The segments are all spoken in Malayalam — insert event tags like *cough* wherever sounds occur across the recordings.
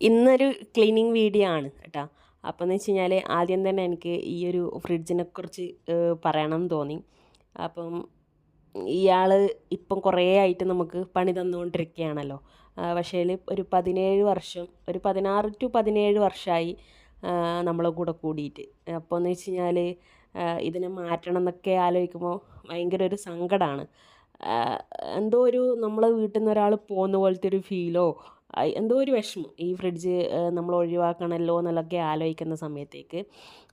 ഇന്നൊരു ക്ലീനിങ് വീഡിയോ ആണ് കേട്ടോ. അപ്പോൾ എന്ന് വെച്ച് കഴിഞ്ഞാൽ ആദ്യം തന്നെ എനിക്ക് ഈ ഒരു ഫ്രിഡ്ജിനെ കുറിച്ച് പറയണം തോന്നി. അപ്പം ഇയാൾ ഇപ്പം കുറേ ആയിട്ട് നമുക്ക് പണി തന്നുകൊണ്ടിരിക്കുകയാണല്ലോ പക്ഷേ ഒരു പതിനേഴ് വർഷം ഒരു പതിനാറ് ടു പതിനേഴ് വർഷമായി നമ്മളെ കൂടെ കൂടിയിട്ട്. അപ്പോൾ എന്ന് വെച്ച് കഴിഞ്ഞാൽ ഇതിനെ മാറ്റണം എന്നൊക്കെ ആലോചിക്കുമ്പോൾ ഭയങ്കര ഒരു സങ്കടമാണ് എന്തോ ഒരു നമ്മളെ വീട്ടിൽ നിന്ന് ഒരാൾ പോകുന്ന പോലത്തെ ഒരു ഫീലോ എന്തോ ഒരു വിഷമം. ഈ ഫ്രിഡ്ജ് നമ്മൾ ഒഴിവാക്കണമല്ലോ എന്നുള്ളതൊക്കെ ആലോചിക്കുന്ന സമയത്തേക്ക്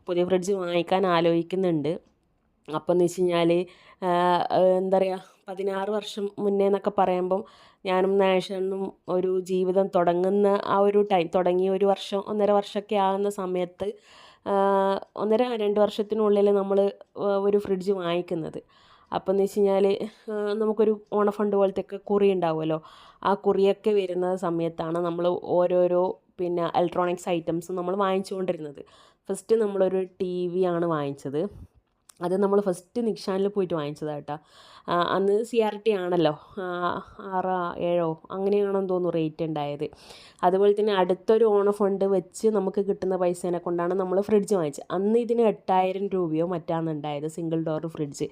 പുതിയ ഫ്രിഡ്ജ് വാങ്ങിക്കാൻ ആലോചിക്കുന്നുണ്ട്. അപ്പം എന്ന് വെച്ച് കഴിഞ്ഞാൽ എന്താ പറയുക പതിനാറ് വർഷം മുന്നേ എന്നൊക്കെ പറയുമ്പം ഞാനും നാഷനും ഒരു ജീവിതം തുടങ്ങുന്ന ആ ഒരു ടൈം തുടങ്ങി ഒരു വർഷം ഒന്നര വർഷമൊക്കെ ആകുന്ന സമയത്ത് ഒന്നര രണ്ട് വർഷത്തിനുള്ളിൽ നമ്മൾ ഒരു ഫ്രിഡ്ജ് വാങ്ങിക്കുന്നത്. അപ്പം എന്ന് വെച്ച് കഴിഞ്ഞാൽ നമുക്കൊരു ഓണഫണ്ട് പോലത്തെയൊക്കെ കുറി ഉണ്ടാവുമല്ലോ. ആ കുറിയൊക്കെ വരുന്ന സമയത്താണ് നമ്മൾ ഓരോരോ പിന്നെ ഇലക്ട്രോണിക്സ് ഐറ്റംസ് നമ്മൾ വാങ്ങിച്ചുകൊണ്ടിരുന്നത്. ഫസ്റ്റ് നമ്മളൊരു ടി വി ആണ് വാങ്ങിച്ചത്. അത് നമ്മൾ ഫസ്റ്റ് നിക്ഷാനിൽ പോയിട്ട് വാങ്ങിച്ചതാണ് കേട്ടോ അന്ന് സി ആർ ടി ആണല്ലോ. ആറോ ഏഴോ അങ്ങനെയാണെന്ന് തോന്നുന്നു റേറ്റ് ഉണ്ടായത് അതുപോലെ തന്നെ അടുത്തൊരു ഓണ ഫണ്ട് വെച്ച് നമുക്ക് കിട്ടുന്ന പൈസേനെ കൊണ്ടാണ് നമ്മൾ ഫ്രിഡ്ജ് വാങ്ങിച്ചത്. അന്ന് ഇതിന് എട്ടായിരം രൂപയോ മറ്റാണ് ഉണ്ടായത് സിംഗിൾ ഡോർ ഫ്രിഡ്ജ്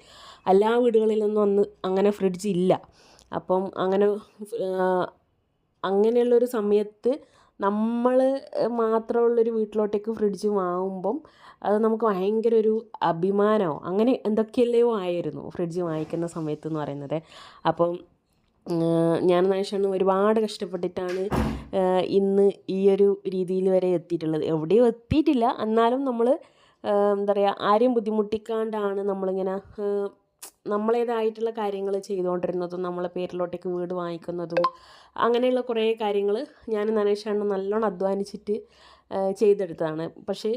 എല്ലാ വീടുകളിലൊന്നും അന്ന് അങ്ങനെ ഫ്രിഡ്ജ് ഇല്ല. അപ്പം അങ്ങനെ അങ്ങനെയുള്ളൊരു സമയത്ത് നമ്മൾ മാത്രമുള്ളൊരു വീട്ടിലോട്ടേക്ക് ഫ്രിഡ്ജ് വാങ്ങുമ്പം അത് നമുക്ക് ഭയങ്കര ഒരു അഭിമാനമോ? അങ്ങനെ എന്തൊക്കെയല്ലയോ ആയിരുന്നു ഫ്രിഡ്ജ് വാങ്ങിക്കുന്ന സമയത്ത് എന്ന് പറയുന്നത്. അപ്പം ഞാൻ നാശാണ് ഒരുപാട് കഷ്ടപ്പെട്ടിട്ടാണ് ഇന്ന് ഈ ഒരു രീതിയിൽ വരെ എത്തിയിട്ടുള്ളത്. എവിടെയോ എത്തിയിട്ടില്ല. എന്നാലും നമ്മൾ എന്താ പറയുക ആരെയും ബുദ്ധിമുട്ടിക്കാണ്ടാണ് നമ്മളിങ്ങനെ നമ്മളേതായിട്ടുള്ള കാര്യങ്ങൾ ചെയ്തുകൊണ്ടിരുന്നതും നമ്മളെ പേരിലോട്ടേക്ക് വീട് വാങ്ങിക്കുന്നതും അങ്ങനെയുള്ള കുറേ കാര്യങ്ങൾ ഞാൻ നനേഷാണ് നല്ലോണം അധ്വാനിച്ചിട്ട് ചെയ്തെടുത്തതാണ്. പക്ഷേ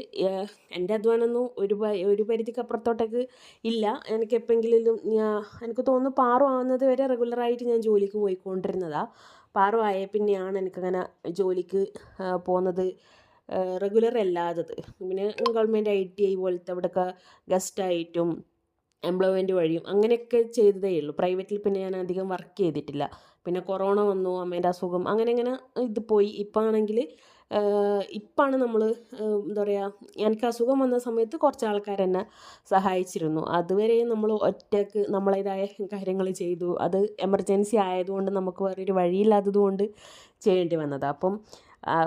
എന്റെ അധ്വാനമൊന്നും ഒരു ഒരു പരിധിക്ക് അപ്പുറത്തോട്ടേക്ക് ഇല്ല. എനിക്ക് എപ്പോഴെങ്കിലും ഞാൻ എനിക്ക് തോന്നുന്നു പാറു വരെ റെഗുലറായിട്ട് ഞാൻ ജോലിക്ക് പോയിക്കൊണ്ടിരുന്നതാണ് പാറു പിന്നെയാണ് എനിക്കങ്ങനെ ജോലിക്ക് പോകുന്നത് റെഗുലർ അല്ലാത്തത്. പിന്നെ ഗവൺമെന്റ് ഐ ടി ഐ പോലത്തെ അവിടെയൊക്കെ ഗസ്റ്റായിട്ടും എംപ്ലോയ്മെന്റ് വഴിയും അങ്ങനെയൊക്കെ ചെയ്തതേ ഉള്ളൂ. പ്രൈവറ്റിൽ പിന്നെ ഞാൻ അധികം വർക്ക് ചെയ്തിട്ടില്ല. പിന്നെ കൊറോണ വന്നു അമ്മേന്റെ അസുഖം അങ്ങനെ അങ്ങനെ ഇത് പോയി. ഇപ്പം ആണെങ്കിൽ ഇപ്പാണ് നമ്മൾ എന്താ പറയുക എനിക്ക് അസുഖം വന്ന സമയത്ത് കുറച്ച് ആൾക്കാർ എന്നെ സഹായിച്ചിരുന്നു. അതുവരെ നമ്മൾ ഒറ്റയ്ക്ക് നമ്മളേതായ കാര്യങ്ങൾ ചെയ്തു. അത് എമർജൻസി ആയതുകൊണ്ട് നമുക്ക് വേറൊരു വഴിയില്ലാത്തത് കൊണ്ട് ചെയ്യേണ്ടി വന്നത്. അപ്പം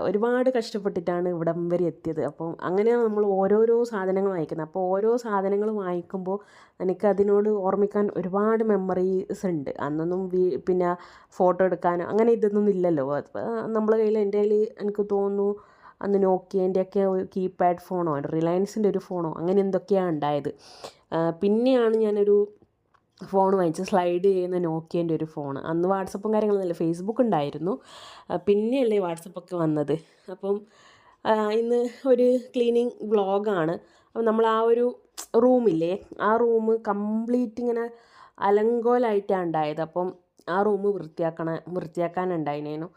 ഒരുപാട് കഷ്ടപ്പെട്ടിട്ടാണ് ഇവിടം വരെ എത്തിയത്. അപ്പോൾ അങ്ങനെയാണ് നമ്മൾ ഓരോരോ സാധനങ്ങൾ വാങ്ങിക്കുന്നത് അപ്പോൾ ഓരോ സാധനങ്ങൾ വാങ്ങിക്കുമ്പോൾ എനിക്ക് അതിനോട് ഓർമ്മിക്കാൻ ഒരുപാട് മെമ്മറീസ് ഉണ്ട്. അന്നൊന്നും പിന്നെ ഫോട്ടോ എടുക്കാനോ അങ്ങനെ ഇതൊന്നും ഇല്ലല്ലോ. നമ്മളെ കയ്യിൽ എന്റെ കയ്യിൽ എനിക്ക് തോന്നുന്നു അന്ന് നോക്കിയേന്റെയൊക്കെ കീപാഡ് ഫോണോ റിലയൻസിന്റെ ഒരു ഫോണോ അങ്ങനെ എന്തൊക്കെയാണ് ഉണ്ടായത്. പിന്നെയാണ് ഞാനൊരു ഫോൺ വാങ്ങിച്ച് സ്ലൈഡ് ചെയ്യുന്ന നോക്കിയേന്റെ ഒരു ഫോൺ അന്ന് വാട്സപ്പും കാര്യങ്ങളൊന്നുമില്ല. ഫേസ്ബുക്ക് ഉണ്ടായിരുന്നു. പിന്നെയല്ലേ വാട്സപ്പൊക്കെ വന്നത്. അപ്പം ഇന്ന് ഒരു ക്ലീനിങ് വ്ളോഗാണ് അപ്പം നമ്മൾ ആ ഒരു റൂമില്ലേ ആ റൂം കംപ്ലീറ്റ് ഇങ്ങനെ അലങ്കോലായിട്ടാണ് ഉണ്ടായത്. അപ്പം ആ റൂം വൃത്തിയാക്കണ വൃത്തിയാക്കാനുണ്ടായിനേനു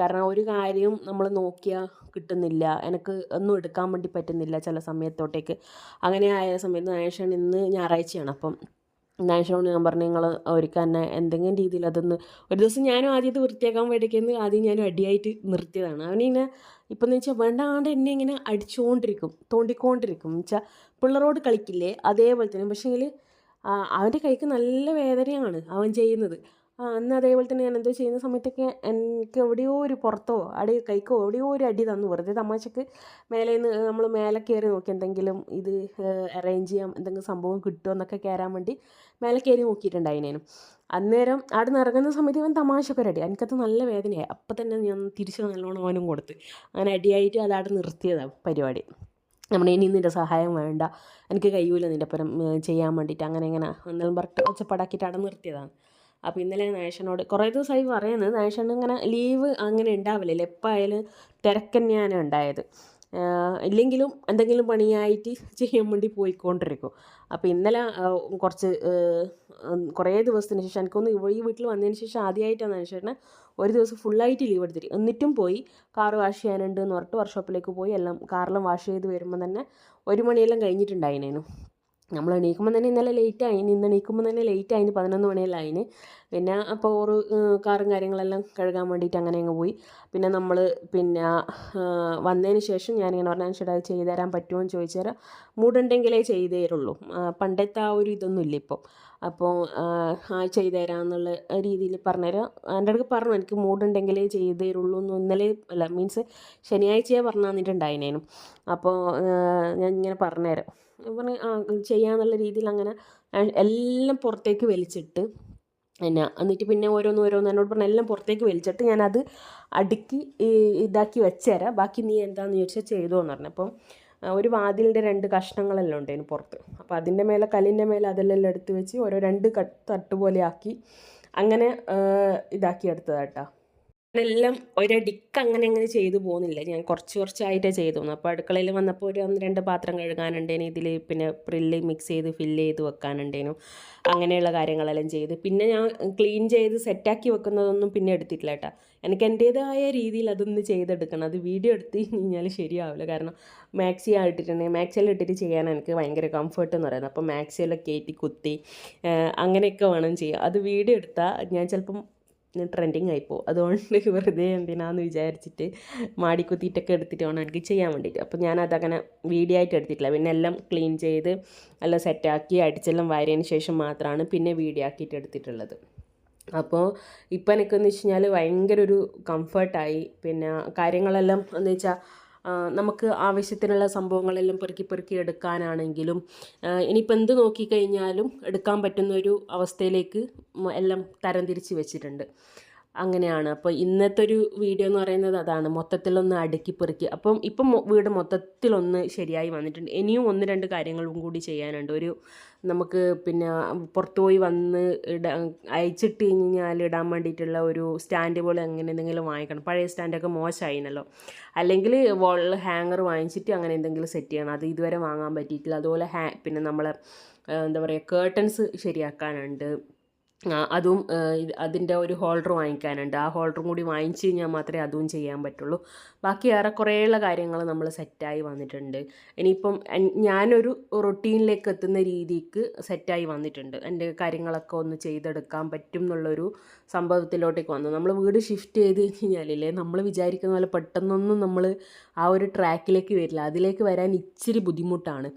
കാരണം ഒരു കാര്യവും നമ്മൾ നോക്കിയാൽ കിട്ടുന്നില്ല. എനിക്ക് ഒന്നും എടുക്കാൻ വേണ്ടി പറ്റുന്നില്ല ചില സമയത്തോട്ടേക്ക്. അങ്ങനെ ആയ സമയത്ത് ആയേഷാണ് ഇന്ന് ഞായറാഴ്ചയാണ്. അപ്പം നാഷനോട് ഞാൻ നിങ്ങൾ അവർക്ക് തന്നെ എന്തെങ്കിലും രീതിയിൽ അതൊന്ന് ഒരു ദിവസം ഞാനും ആദ്യം ഇത് വൃത്തിയാക്കാൻ വേണ്ടിയിരിക്കുന്നത് ആദ്യം ഞാനും അടിയായിട്ട് നിർത്തിയതാണ്. അവനിങ്ങനെ ഇപ്പം എന്ന് വെച്ചാൽ വേണ്ടാണ്ട് എന്നെ ഇങ്ങനെ അടിച്ചുകൊണ്ടിരിക്കും തോണ്ടിക്കൊണ്ടിരിക്കും. എന്ന് വെച്ചാൽ പിള്ളേരോട് കളിക്കില്ലേ അതേപോലെ തന്നെ. പക്ഷേങ്കിൽ അവന്റെ കൈക്ക് നല്ല വേദനയാണ് അവൻ ചെയ്യുന്നത്. അന്ന് അതേപോലെ തന്നെ ഞാൻ എന്തോ ചെയ്യുന്ന സമയത്തൊക്കെ എനിക്ക് എവിടെയോ ഒരു പുറത്തോ അടി കൈക്കോ എവിടെയോ ഒരു അടി തന്നു. വെറുതെ തമാശക്ക് മേലെ നിന്ന് നമ്മൾ മേലെ കയറി നോക്കി എന്തെങ്കിലും ഇത് അറേഞ്ച് ചെയ്യാം എന്തെങ്കിലും സംഭവം കിട്ടുമോ എന്നൊക്കെ കയറാൻ വേണ്ടി മേലെ കയറി നോക്കിയിട്ടുണ്ടായിനേനും അന്നേരം അവിടെ നിന്ന് ഇറങ്ങുന്ന സമയത്ത് ഇവൻ തമാശ അടി. എനിക്കത് നല്ല വേദനയായി. അപ്പം തന്നെ ഞാൻ തിരിച്ച് നല്ലോണം അവനും കൊടുത്ത്. അങ്ങനെ അടിയായിട്ട് അത് അവിടെ നിർത്തിയതാണ് പരിപാടി. നമ്മുടെ ഇനി നിന്റെ സഹായം വേണ്ട. എനിക്ക് കഴിയൂല നിന്റെ പരം ചെയ്യാൻ വേണ്ടിയിട്ട്. അങ്ങനെ ഇങ്ങനെ എന്തെങ്കിലും പറഞ്ഞിട്ട് ഒച്ചപ്പാടാക്കിയിട്ട് അവിടെ നിർത്തിയതാണ്. അപ്പോൾ ഇന്നലെ നൈഷനോട് കുറേ ദിവസമായി പറയുന്നത് നൈഷൻ ഇങ്ങനെ ലീവ് അങ്ങനെ ഉണ്ടാവില്ലല്ലോ എപ്പോഴായാലും ആയാലും തന്നെയാണ് ഉണ്ടായത്. ഇല്ലെങ്കിലും എന്തെങ്കിലും പണിയായിട്ട് ചെയ്യാൻ വേണ്ടി പോയിക്കൊണ്ടിരിക്കും. അപ്പോൾ ഇന്നലെ കുറച്ച് കുറേ ദിവസത്തിന് ശേഷം എനിക്കൊന്ന് ഈ വീട്ടിൽ വന്നതിന് ശേഷം ആദ്യമായിട്ടാണ് നാഷേട്ടനെ ഒരു ദിവസം ഫുള്ളായിട്ട് ലീവ് എടുത്തിട്ട് എന്നിട്ടും പോയി. കാർ വാഷ് ചെയ്യാനുണ്ട് എന്ന് പറഞ്ഞിട്ട് വർക്ക്ഷോപ്പിലേക്ക് പോയി. എല്ലാം കാറെല്ലാം വാഷ് ചെയ്ത് വരുമ്പോൾ തന്നെ ഒരു മണിയെല്ലാം കഴിഞ്ഞിട്ടുണ്ടായിനേനു. നമ്മൾ എണീക്കുമ്പോൾ തന്നെ ഇന്നലെ ലേറ്റ് ആയി. ഇന്ന് എണീക്കുമ്പോൾ തന്നെ ലേറ്റ് ആയിന് പതിനൊന്ന് മണിയെല്ലാം ആയിന് പിന്നെ അപ്പോൾ ഓറ് കാറും കാര്യങ്ങളെല്ലാം കഴുകാൻ വേണ്ടിയിട്ട് അങ്ങനെ അങ്ങ് പോയി. പിന്നെ നമ്മൾ പിന്നെ വന്നതിന് ശേഷം ഞാനിങ്ങനെ പറഞ്ഞു ചേട്ടാ അത് ചെയ്തു തരാൻ പറ്റുമോ എന്ന് ചോദിച്ചാൽ മൂടുണ്ടെങ്കിലേ ചെയ്തു തരുള്ളൂ. പണ്ടത്തെ ആ ഒരു ഇതൊന്നും ഇല്ല ഇപ്പോൾ അപ്പോൾ ചെയ്തു തരാം എന്നുള്ള രീതിയിൽ പറഞ്ഞുതരാം. എന്റെ അടുക്ക് പറഞ്ഞു എനിക്ക് മൂടുണ്ടെങ്കിലേ ചെയ്തു തരുള്ളൂ എന്ന് ഇന്നലെ അല്ല മീൻസ് ശനിയാഴ്ചയാണ് പറഞ്ഞു തന്നിട്ടുണ്ടായിനേനും. അപ്പോൾ ഞാൻ ഇങ്ങനെ പറഞ്ഞുതരാം. പറഞ്ഞു ചെയ്യാന്നുള്ള രീതിയിൽ അങ്ങനെ എല്ലാം പുറത്തേക്ക് വലിച്ചിട്ട് പിന്നെ എന്നിട്ട് പിന്നെ ഓരോന്ന് ഓരോന്ന് എന്നോട് പറഞ്ഞ എല്ലാം പുറത്തേക്ക് വലിച്ചിട്ട് ഞാനത് അടുക്കി ഇതാക്കി വെച്ചുതരാം ബാക്കി നീ എന്താണെന്ന് ചോദിച്ചാൽ ചെയ്തോ എന്ന് പറഞ്ഞു. അപ്പം ഒരു വാതിലിന്റെ രണ്ട് കഷ്ണങ്ങളെല്ലാം ഉണ്ടായിരുന്നു പുറത്ത്. അപ്പോൾ അതിന്റെ മേലെ കല്ലിന്റെ മേലെ അതെല്ലാം എടുത്ത് വെച്ച് ഓരോ രണ്ട് തട്ട് പോലെ ആക്കി അങ്ങനെ ഇതാക്കി എടുത്തതാട്ടോ. എല്ലാം ഒരടിക്ക് അങ്ങനെ അങ്ങനെ ചെയ്തു പോകുന്നില്ല. ഞാൻ കുറച്ച് കുറച്ചായിട്ടേ ചെയ്തു തോന്നുന്നു അപ്പോൾ അടുക്കളയിൽ വന്നപ്പോൾ ഒരു ഒന്ന് രണ്ട് പാത്രം കഴുകാനുണ്ടേനും. ഇതിൽ പിന്നെ പ്രില്ല് മിക്സ് ചെയ്ത് ഫില്ല് ചെയ്ത് വെക്കാനുണ്ടേനും. അങ്ങനെയുള്ള കാര്യങ്ങളെല്ലാം ചെയ്ത്. പിന്നെ ഞാൻ ക്ലീൻ ചെയ്ത് സെറ്റാക്കി വെക്കുന്നതൊന്നും പിന്നെ എടുത്തിട്ടില്ല കേട്ടോ. എനിക്ക് എന്റേതായ രീതിയിൽ അതൊന്ന് ചെയ്തെടുക്കണം. അത് വീഡിയോ എടുത്ത് കഴിഞ്ഞാൽ ശരിയാവില്ല. കാരണം മാക്സി ഇട്ടിട്ടുണ്ടെങ്കിൽ മാക്സിയിൽ ഇട്ടിട്ട് ചെയ്യാൻ എനിക്ക് ഭയങ്കര കംഫർട്ട് എന്ന് പറയുന്നത്. അപ്പോൾ മാക്സിയിലൊക്കെ കയറ്റി കുത്തി അങ്ങനെയൊക്കെ വേണം ചെയ്യാം അത് വീഡിയോ എടുത്താൽ ഞാൻ ചിലപ്പം ട്രെൻഡിങ് ആയിപ്പോൾ അതുകൊണ്ട് *laughs* വെറുതെ എന്തിനാന്ന് വിചാരിച്ചിട്ട് മാടിക്കുത്തിയിട്ടൊക്കെ എടുത്തിട്ട് വേണം എനിക്ക് ചെയ്യാൻ വേണ്ടിയിട്ട്. അപ്പോൾ ഞാൻ അതങ്ങനെ വീഡിയോ ആയിട്ട് എടുത്തിട്ടില്ല. പിന്നെ എല്ലാം ക്ലീൻ ചെയ്ത് എല്ലാം സെറ്റാക്കി അടിച്ചെല്ലാം വാരിയതിന് ശേഷം മാത്രമാണ് പിന്നെ വീഡിയോ ആക്കിയിട്ട് എടുത്തിട്ടുള്ളത്. അപ്പോൾ ഇപ്പം എനിക്കെന്ന് വെച്ച് കഴിഞ്ഞാൽ ഭയങ്കര ഒരു കംഫർട്ടായി പിന്നെ കാര്യങ്ങളെല്ലാം എന്ന് വെച്ചാൽ നമുക്ക് ആവശ്യത്തിനുള്ള സംഭവങ്ങളെല്ലാം പെറുക്കി പെറുക്കി എടുക്കാനാണെങ്കിലും ഇനിയിപ്പോൾ എന്ത് നോക്കിക്കഴിഞ്ഞാലും എടുക്കാൻ പറ്റുന്ന ഒരു അവസ്ഥയിലേക്ക് എല്ലാം തരംതിരിച്ച് വെച്ചിട്ടുണ്ട്. അങ്ങനെയാണ്. അപ്പോൾ ഇന്നത്തെ ഒരു വീഡിയോ എന്ന് പറയുന്നത് അതാണ്. മൊത്തത്തിലൊന്ന് അടുക്കി പെറുക്കി. അപ്പം ഇപ്പം വീട് മൊത്തത്തിലൊന്ന് ശരിയായി വന്നിട്ടുണ്ട്. ഇനിയും ഒന്ന് രണ്ട് കാര്യങ്ങളും കൂടി ചെയ്യാനുണ്ട്. ഒരു നമുക്ക് പിന്നെ പുറത്തു പോയി വന്ന് ഇട അയച്ചിട്ട് കഴിഞ്ഞാൽ ഇടാൻ വേണ്ടിയിട്ടുള്ള ഒരു സ്റ്റാൻഡ് പോലെ അങ്ങനെ എന്തെങ്കിലും വാങ്ങിക്കണം. പഴയ സ്റ്റാൻഡൊക്കെ മോശമായിനല്ലോ. അല്ലെങ്കിൽ വോൾ ഹാങ്ങർ വാങ്ങിച്ചിട്ട് അങ്ങനെ എന്തെങ്കിലും സെറ്റ് ചെയ്യണം. അത് ഇതുവരെ വാങ്ങാൻ പറ്റിയിട്ടില്ല. അതുപോലെ ഹാ പിന്നെ നമ്മൾ എന്താ പറയുക കേർട്ടൻസ് ശരിയാക്കാനുണ്ട്. അതും അതിന്റെ ഒരു ഹോൾഡർ വാങ്ങിക്കാനുണ്ട്. ആ ഹോൾഡറും കൂടി വാങ്ങിച്ച് കഴിഞ്ഞാൽ മാത്രമേ അതും ചെയ്യാൻ പറ്റുള്ളൂ. ബാക്കി ഏറെ ഏറെക്കുറേയുള്ള കാര്യങ്ങൾ നമ്മൾ സെറ്റായി വന്നിട്ടുണ്ട്. ഇനിയിപ്പം ഞാനൊരു റൊട്ടീനിലേക്ക് എത്തുന്ന രീതിക്ക് സെറ്റായി വന്നിട്ടുണ്ട്. എന്റെ കാര്യങ്ങളൊക്കെ ഒന്ന് ചെയ്തെടുക്കാൻ പറ്റും എന്നുള്ളൊരു സംഭവത്തിലോട്ടേക്ക് വന്നു. നമ്മൾ വീട് ഷിഫ്റ്റ് ചെയ്ത് കഴിഞ്ഞാലില്ലേ നമ്മൾ വിചാരിക്കുന്ന പോലെ പെട്ടെന്നൊന്നും നമ്മൾ ആ ഒരു ട്രാക്കിലേക്ക് വരില്ല. അതിലേക്ക് വരാൻ ഇച്ചിരി ബുദ്ധിമുട്ടാണ്.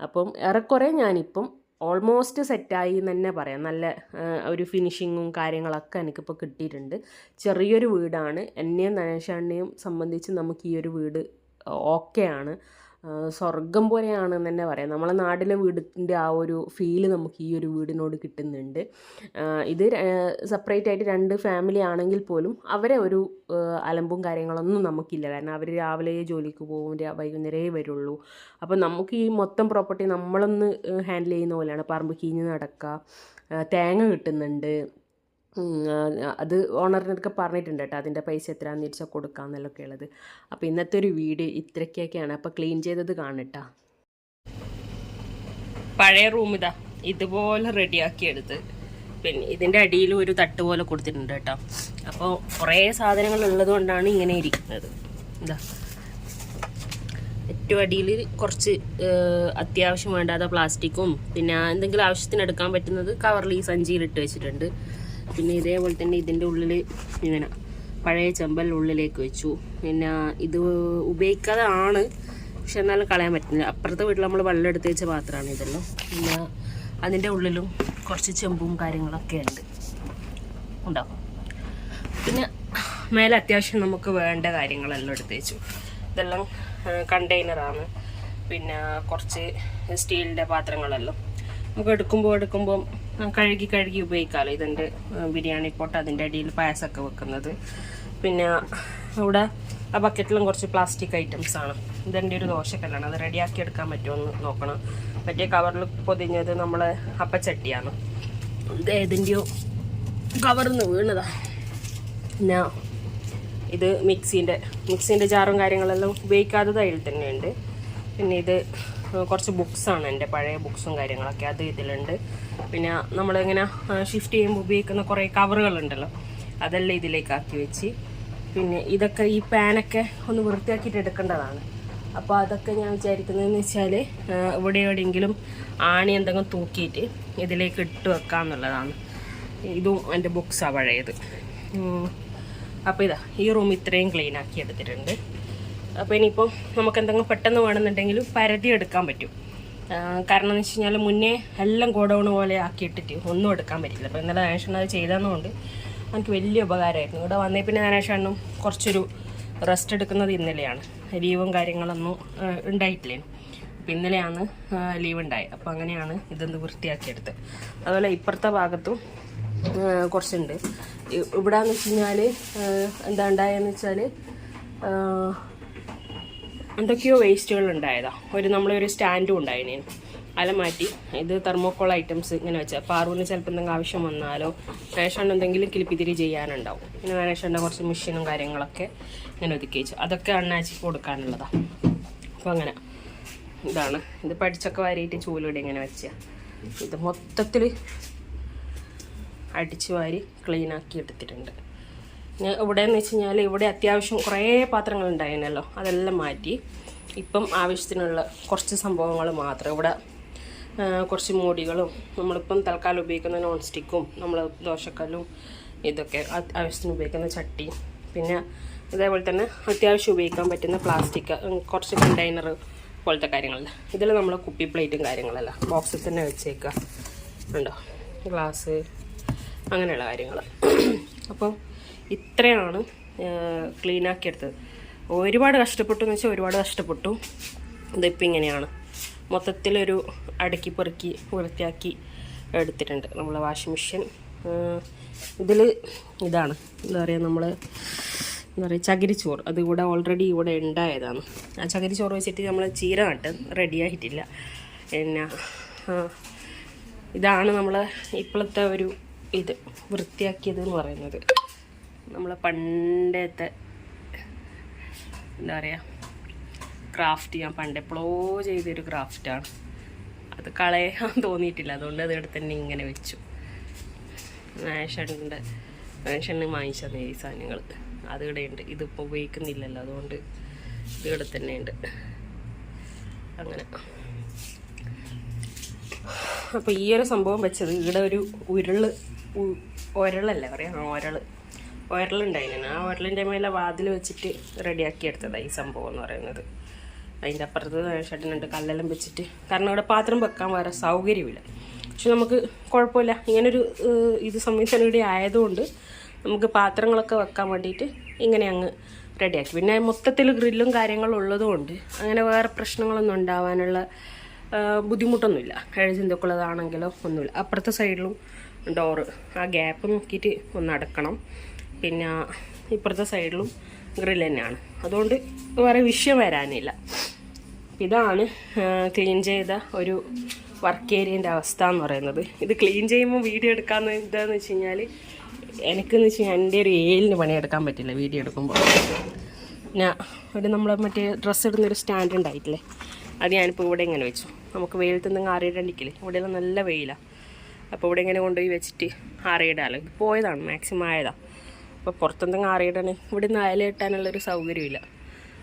അപ്പം ഏറെക്കുറെ ഞാനിപ്പം ഓൾമോസ്റ്റ് സെറ്റായി എന്ന് തന്നെ പറയാം. നല്ല ഒരു ഫിനിഷിങ്ങും കാര്യങ്ങളൊക്കെ എനിക്കിപ്പോൾ കിട്ടിയിട്ടുണ്ട്. ചെറിയൊരു വീടാണ്. എന്നെയും നനേഷാണിനെയും സംബന്ധിച്ച് നമുക്ക് ഈ ഒരു വീട് ഓക്കെയാണ് സ്വർഗം പോലെയാണെന്ന് തന്നെ പറയാം. നമ്മളെ നാട്ടിലെ വീടിന്റെ ആ ഒരു ഫീൽ നമുക്ക് ഈ ഒരു വീടിനോട് കിട്ടുന്നുണ്ട്. ഇത് സെപ്പറേറ്റ് ആയിട്ട് രണ്ട് ഫാമിലി ആണെങ്കിൽ പോലും അവരെ ഒരു അലമ്പും കാര്യങ്ങളൊന്നും നമുക്കില്ല. കാരണം അവർ രാവിലെ ജോലിക്ക് പോകും വൈകുന്നേരമേ വരുള്ളൂ. അപ്പോൾ നമുക്ക് ഈ മൊത്തം പ്രോപ്പർട്ടി നമ്മളൊന്ന് ഹാൻഡിൽ ചെയ്യുന്ന പോലെയാണ്. പറമ്പ് കീഞ്ഞ് നടക്കുക. തേങ്ങ കിട്ടുന്നുണ്ട്. അത് ഓണറിനൊക്കെ പറഞ്ഞിട്ടുണ്ട് കേട്ടോ അതിന്റെ പൈസ എത്രയാണെന്ന് വെച്ചാൽ കൊടുക്കാമെന്നല്ലൊക്കെ ഉള്ളത്. അപ്പോൾ ഇന്നത്തെ ഒരു വീഡിയോ ഇത്രയ്ക്കൊക്കെയാണ് അപ്പോൾ ക്ലീൻ ചെയ്തത് കാണട്ടാ പഴയ റൂം ഇതാ ഇതുപോലെ റെഡിയാക്കി എടുത്ത്. പിന്നെ ഇതിന്റെ അടിയിൽ ഒരു തട്ട് പോലെ കൊടുത്തിട്ടുണ്ട് കേട്ടോ. അപ്പോൾ കുറേ സാധനങ്ങൾ ഉള്ളത് കൊണ്ടാണ് ഇങ്ങനെ ഇരിക്കുന്നത്. എന്താ ഏറ്റവും അടിയിൽ കുറച്ച് അത്യാവശ്യം വേണ്ടാത്ത പ്ലാസ്റ്റിക്കും പിന്നെ എന്തെങ്കിലും ആവശ്യത്തിന് എടുക്കാൻ പറ്റുന്നത് കവറിൽ ഈ സഞ്ചിയിൽ ഇട്ട് വെച്ചിട്ടുണ്ട്. പിന്നെ ഇതേപോലെ തന്നെ ഇതിന്റെ ഉള്ളിൽ ഇങ്ങനെ പഴയ ചെമ്പൽ ഉള്ളിലേക്ക് വെച്ചു. പിന്നെ ഇത് ഉപയോഗിക്കാതെ ആണ് പക്ഷെ എന്നാലും കളയാൻ പറ്റുന്നില്ല. അപ്പുറത്തെ വീട്ടിൽ നമ്മൾ വെള്ളം എടുത്ത് വെച്ച പാത്രമാണ് ഇതെല്ലാം. പിന്നെ അതിന്റെ ഉള്ളിലും കുറച്ച് ചെമ്പും കാര്യങ്ങളൊക്കെ ഉണ്ട്. ഉണ്ടാവും പിന്നെ മേലെ അത്യാവശ്യം നമുക്ക് വേണ്ട കാര്യങ്ങളെല്ലാം എടുത്ത് വെച്ചു. ഇതെല്ലാം കണ്ടെയ്നറാണ്. പിന്നെ കുറച്ച് സ്റ്റീലിന്റെ പാത്രങ്ങളെല്ലാം. നമുക്ക് എടുക്കുമ്പോൾ എടുക്കുമ്പോൾ കഴുകി കഴുകി ഉപയോഗിക്കാമല്ലോ ഇതിന്റെ ബിരിയാണി പോട്ട് അതിന്റെ അടിയിൽ പായസമൊക്കെ വെക്കുന്നത്. പിന്നെ ഇവിടെ ആ ബക്കറ്റിലും കുറച്ച് പ്ലാസ്റ്റിക് ഐറ്റംസ് ആണ്. ഇതെന്റെ ഒരു ദോശക്കല്ലാണ്. അത് റെഡിയാക്കി എടുക്കാൻ പറ്റുമോ എന്ന് നോക്കണം. മറ്റേ കവറിൽ പൊതിഞ്ഞത് നമ്മളെ അപ്പച്ചട്ടിയാണ്. ഇത് ഏതിന്റെയോ കവറിൽ നിന്ന് വീണതാ. പിന്നെ ഇത് മിക്സീന്റെ മിക്സീന്റെ ജാറും കാര്യങ്ങളെല്ലാം ഉപയോഗിക്കാത്തത് അതിൽ തന്നെയുണ്ട്. പിന്നെ ഇത് കുറച്ച് ബുക്സാണ് എന്റെ പഴയ ബുക്സും കാര്യങ്ങളൊക്കെ അത് ഇതിലുണ്ട്. പിന്നെ നമ്മളിങ്ങനെ ഷിഫ്റ്റ് ചെയ്യുമ്പോൾ ഉപയോഗിക്കുന്ന കുറേ കവറുകളുണ്ടല്ലോ അതെല്ലാം ഇതിലേക്ക് ആക്കി വെച്ച്. പിന്നെ ഇതൊക്കെ ഈ പാനൊക്കെ ഒന്ന് വൃത്തിയാക്കിയിട്ട് എടുക്കേണ്ടതാണ്. അപ്പോൾ അതൊക്കെ ഞാൻ വിചാരിക്കുന്നതെന്ന് വെച്ചാൽ ഇവിടെ എവിടെയെങ്കിലും ആണി എന്തെങ്കിലും തൂക്കിയിട്ട് ഇതിലേക്ക് ഇട്ട് വെക്കാമെന്നുള്ളതാണ് ഇതും എന്റെ ബുക്സാണ് പഴയത്. അപ്പോൾ ഇതാ ഈ റൂം ഇത്രയും ക്ലീൻ ആക്കി എടുത്തിട്ടുണ്ട്. അപ്പോൾ ഇനിയിപ്പോൾ നമുക്ക് എന്തെങ്കിലും പെട്ടെന്ന് വേണമെന്നുണ്ടെങ്കിൽ പരതി എടുക്കാൻ പറ്റും. കാരണം എന്ന് വെച്ച് കഴിഞ്ഞാൽ മുന്നേ എല്ലാം ഗോഡൗൺ പോലെ ആക്കിയിട്ടിട്ട് ഒന്നും എടുക്കാൻ പറ്റില്ല. അപ്പോൾ ഇന്നലെ ഗണേശൻ അത് ചെയ്തതുകൊണ്ട് എനിക്ക് വലിയ ഉപകാരമായിരുന്നു. ഇവിടെ വന്നേ പിന്നെ ഗണേശണ്ണും കുറച്ചൊരു റെസ്റ്റ് എടുക്കുന്നത് ഇന്നലെയാണ്. ലീവും കാര്യങ്ങളൊന്നും ഉണ്ടായിട്ടില്ല? അപ്പം ഇന്നലെയാണ് ലീവ് ഉണ്ടായത്. അപ്പോൾ അങ്ങനെയാണ് ഇതൊന്ന് വൃത്തിയാക്കിയെടുത്ത് അതുപോലെ ഇപ്പുറത്തെ ഭാഗത്തും കുറച്ചുണ്ട്. ഇവിടെയെന്ന് വെച്ച് കഴിഞ്ഞാൽ എന്താ ഉണ്ടായെന്ന് വെച്ചാൽ എന്തൊക്കെയോ വേസ്റ്റുകൾ ഉണ്ടായതാ ഒരു നമ്മളൊരു സ്റ്റാൻഡും ഉണ്ടായിന്. അല മാറ്റി. ഇത് തെർമോക്കോൾ ഐറ്റംസ് ഇങ്ങനെ വെച്ചാൽ പാറുവിന് ചിലപ്പോൾ എന്തെങ്കിലും ആവശ്യം വന്നാലോ നേഷണ്ട് എന്തെങ്കിലും കിളിപ്പിതിരി ചെയ്യാനുണ്ടാവും. പിന്നെ നേഷണ്ട കുറച്ച് മെഷീനും കാര്യങ്ങളൊക്കെ ഇങ്ങനെ ഒതുക്കി വെച്ചു. അതൊക്കെ അണ്ണാച്ചി കൊടുക്കാനുള്ളതാണ് അപ്പോൾ അങ്ങനെ. ഇതാണ്. ഇത് പഠിച്ചൊക്കെ വാരിയിട്ട് ചൂലിവിടെ ഇങ്ങനെ വെച്ച. ഇത് മൊത്തത്തിൽ അടിച്ചു വാരി ക്ലീനാക്കി എടുത്തിട്ടുണ്ട്. ഇവിടെ എന്ന് വെച്ച് കഴിഞ്ഞാൽ ഇവിടെ അത്യാവശ്യം കുറേ പാത്രങ്ങൾ ഉണ്ടായിരുന്നല്ലോ. അതെല്ലാം മാറ്റി. ഇപ്പം ആവശ്യത്തിനുള്ള കുറച്ച് സംഭവങ്ങൾ മാത്രം. ഇവിടെ കുറച്ച് മൂടികളും നമ്മളിപ്പം തൽക്കാലം ഉപയോഗിക്കുന്ന നോൺ സ്റ്റിക്കും നമ്മൾ ദോശക്കല്ലും ഇതൊക്കെ ആവശ്യത്തിന് ഉപയോഗിക്കുന്ന ചട്ടി. പിന്നെ ഇതേപോലെ തന്നെ അത്യാവശ്യം ഉപയോഗിക്കാൻ പറ്റുന്ന പ്ലാസ്റ്റിക് കുറച്ച് കണ്ടെയ്നർ പോലത്തെ കാര്യങ്ങളല്ല ഇതിൽ നമ്മൾ കുപ്പി പ്ലേറ്റും കാര്യങ്ങളല്ല ബോക്സിൽ തന്നെ വെച്ചേക്കുക ഉണ്ടോ ഗ്ലാസ് അങ്ങനെയുള്ള കാര്യങ്ങൾ അപ്പോൾ ഇത്രയാണ് ക്ലീൻ ആക്കി എടുത്തത് ഒരുപാട് കഷ്ടപ്പെട്ടു എന്ന് വെച്ചാൽ ഒരുപാട് കഷ്ടപ്പെട്ടു. ഇതിപ്പോൾ ഇങ്ങനെയാണ്. മൊത്തത്തിലൊരു അടുക്കി പെറുക്കി വൃത്തിയാക്കി എടുത്തിട്ടുണ്ട് നമ്മൾ വാഷിംഗ് മെഷീൻ. ഇതിൽ ഇതാണ്. എന്താ പറയുക നമ്മൾ എന്താ പറയുക ചകിരിച്ചോറ് അതുകൂടെ ഓൾറെഡി ഇവിടെ ഉണ്ടായതാണ്. ആ ചകിരിച്ചോറ് വെച്ചിട്ട് നമ്മൾ ചീര നട്ട് റെഡിയായിട്ടില്ല പിന്നെ ഇതാണ് നമ്മൾ ഇപ്പോഴത്തെ ഒരു ഇത് വൃത്തിയാക്കിയത് എന്ന് പറയുന്നത്. നമ്മൾ പണ്ടത്തെ എന്താ പറയുക ക്രാഫ്റ്റ് ഞാൻ പണ്ട് എപ്പോഴോ ചെയ്തൊരു ക്രാഫ്റ്റാണ് അത് കളയാൻ *laughs* തോന്നിയിട്ടില്ല. അതുകൊണ്ട് അത് ഇവിടെ തന്നെ ഇങ്ങനെ വെച്ചു. മേഷണ്ട് മേഷണ് തന്നെ ഈ സാധനങ്ങൾ. അത് ഇവിടെയുണ്ട് ഇതിപ്പോൾ ഉപയോഗിക്കുന്നില്ലല്ലോ. അതുകൊണ്ട് ഇത് ഇവിടെ തന്നെയുണ്ട് അങ്ങനെ. അപ്പോൾ ഈ ഒരു സംഭവം വെച്ചത് ഇവിടെ ഒരു ഉരുൾ ഉ- ഒരളല്ലേ പറയാം? ആ ഒരൾ ഒരളുണ്ടായിരുന്നു ആ ഒരളിന്റെ മേലെ വാതിൽ വെച്ചിട്ട് റെഡിയാക്കി എടുത്തതാണ് ഈ സംഭവം എന്ന് പറയുന്നത്. അതിന്റെ അപ്പുറത്ത് ഷട്ടിനുണ്ട് കല്ലെല്ലാം വെച്ചിട്ട്. കാരണം ഇവിടെ പാത്രം വെക്കാൻ വേറെ സൗകര്യമില്ല. പക്ഷെ നമുക്ക് കുഴപ്പമില്ല. ഇങ്ങനൊരു ഇത് സംവിധാനം ഇവിടെ ആയതുകൊണ്ട് നമുക്ക് പാത്രങ്ങളൊക്കെ വെക്കാൻ വേണ്ടിയിട്ട് ഇങ്ങനെ അങ്ങ് റെഡിയാക്കി. പിന്നെ മൊത്തത്തിൽ ഗ്രില്ലും കാര്യങ്ങളും ഉള്ളതുകൊണ്ട് അങ്ങനെ വേറെ പ്രശ്നങ്ങളൊന്നും ഉണ്ടാവാനുള്ള ബുദ്ധിമുട്ടൊന്നുമില്ല. ചിന്തക്കുള്ളതാണെങ്കിലോ ഒന്നുമില്ല. അപ്പുറത്തെ സൈഡിലും ഡോറ് ആ ഗ്യാപ്പ് നോക്കിയിട്ട് ഒന്ന് അടക്കണം. പിന്നെ ഇപ്പുറത്തെ സൈഡിലും ഗ്രിൽ തന്നെയാണ്. അതുകൊണ്ട് വേറെ വിഷയം വരാനില്ല. ഇതാണ് ക്ലീൻ ചെയ്ത ഒരു വർക്ക് ഏരിയന്റെ അവസ്ഥ എന്ന് പറയുന്നത്. ഇത് ക്ലീൻ ചെയ്യുമ്പോൾ വീഡിയോ എടുക്കാമെന്ന് എന്താണെന്ന് വെച്ച് കഴിഞ്ഞാൽ എനിക്കെന്ന് വെച്ച് കഴിഞ്ഞാൽ എന്റെ ഒരു ഏലിന് പണിയെടുക്കാൻ പറ്റില്ല വീഡിയോ എടുക്കുമ്പോൾ. പിന്നെ ഒരു നമ്മൾ മറ്റേ ഡ്രസ്സ് ഇടുന്നൊരു സ്റ്റാൻഡ് ഉണ്ടായിട്ടില്ലേ? അത് ഞാനിപ്പോൾ ഇവിടെ ഇങ്ങനെ വെച്ചു. നമുക്ക് വെയിലത്ത് നിന്ന് ആറിയിടണ്ടിക്കില്ലേ ഇവിടെയെല്ലാം നല്ല വെയിലാണ് അപ്പോൾ ഇവിടെ ഇങ്ങനെ കൊണ്ടുപോയി വെച്ചിട്ട് ആറിയിടാമല്ലോ പോയതാണ് മാക്സിമം ആയതാണ് അപ്പോൾ പുറത്തെന്തെങ്കിലും ആറിയിടണേ ഇവിടെ നിന്ന് അയല ഇട്ടാനുള്ളൊരു സൗകര്യമില്ല.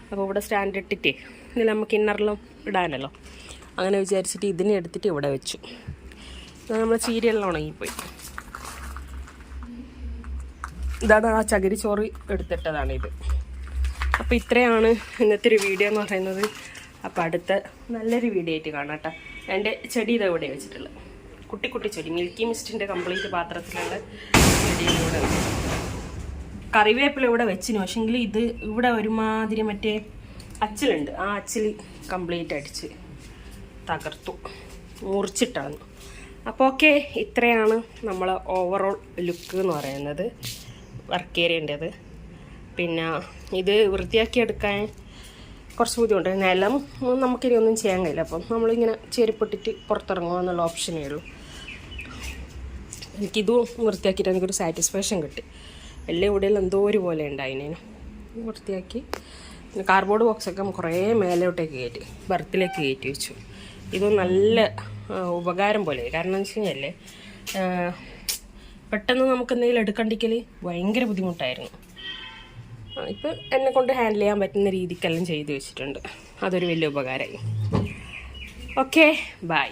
അപ്പോൾ ഇവിടെ സ്റ്റാൻഡ് ഇട്ടിട്ടേ ഇതിൽ നമുക്ക് ഇന്നറിലും ഇടാനല്ലോ. അങ്ങനെ വിചാരിച്ചിട്ട് ഇതിനെ എടുത്തിട്ട് ഇവിടെ വെച്ചു. നമ്മൾ ചീരയെല്ലാം ഉണങ്ങിപ്പോയി. ഇതാണ് ആ ചകിരിച്ചോറ് എടുത്തിട്ടതാണ് ഇത്. അപ്പോൾ ഇത്രയാണ് ഇന്നത്തെ ഒരു വീഡിയോ എന്ന് പറയുന്നത്. അപ്പോൾ അടുത്ത നല്ലൊരു വീഡിയോ ആയിട്ട് കാണാം കേട്ടോ. എന്റെ ചെടി ഇതാ ഇവിടെ വെച്ചിട്ടുള്ളത്. കുട്ടി കുട്ടി ചെടി. മിൽക്കി മിസ്റ്റിന്റെ കംപ്ലീറ്റ് പാത്രത്തിലുള്ള ചെടിയിലൂടെ കറിവേപ്പില ഇവിടെ വെച്ചിന് പക്ഷെങ്കിൽ ഇത് ഇവിടെ ഒരുമാതിരി മറ്റേ അച്ചിലുണ്ട്. ആ അച്ചിൽ കംപ്ലീറ്റ് അടിച്ച് തകർത്തു. മുറിച്ചിട്ടാണ്. അപ്പോൾ ഓക്കെ ഇത്രയാണ് നമ്മൾ ഓവറോൾ ലുക്ക് എന്ന് പറയുന്നത്. വർക്ക് ഏരിയന്റെത് പിന്നെ ഇത് വൃത്തിയാക്കിയെടുക്കാൻ കുറച്ച് ബുദ്ധിമുട്ട്. നിലം നമുക്കിനി ഒന്നും ചെയ്യാൻ കഴിയില്ല. അപ്പം നമ്മളിങ്ങനെ ചെരുപ്പിട്ടിട്ട് പുറത്തിറങ്ങുക എന്നുള്ള ഓപ്ഷനേ ഉള്ളൂ. എനിക്കിതും വൃത്തിയാക്കിയിട്ട് എനിക്കൊരു സാറ്റിസ്ഫാക്ഷൻ കിട്ടി. എല്ലാം ഇവിടെ എന്തോ ഒരു പോലെ ഉണ്ടായിനേനു. വൃത്തിയാക്കി. പിന്നെ കാർഡ്ബോർഡ് ബോക്സൊക്കെ കുറേ മേലോട്ടേക്ക് കയറ്റി ബർത്തിലേക്ക് കയറ്റി വെച്ചു. ഇത് നല്ല ഉപകാരം പോലെ. കാരണം വെച്ച് കഴിഞ്ഞാൽ പെട്ടെന്ന് നമുക്ക് എന്തെങ്കിലും എടുക്കണ്ടെങ്കിൽ ഭയങ്കര ബുദ്ധിമുട്ടായിരുന്നു. ഇപ്പം എന്നെ കൊണ്ട് ഹാൻഡിൽ ചെയ്യാൻ പറ്റുന്ന രീതിക്കെല്ലാം ചെയ്തു വെച്ചിട്ടുണ്ട്. അതൊരു വലിയ ഉപകാരമായി ഓക്കെ ബൈ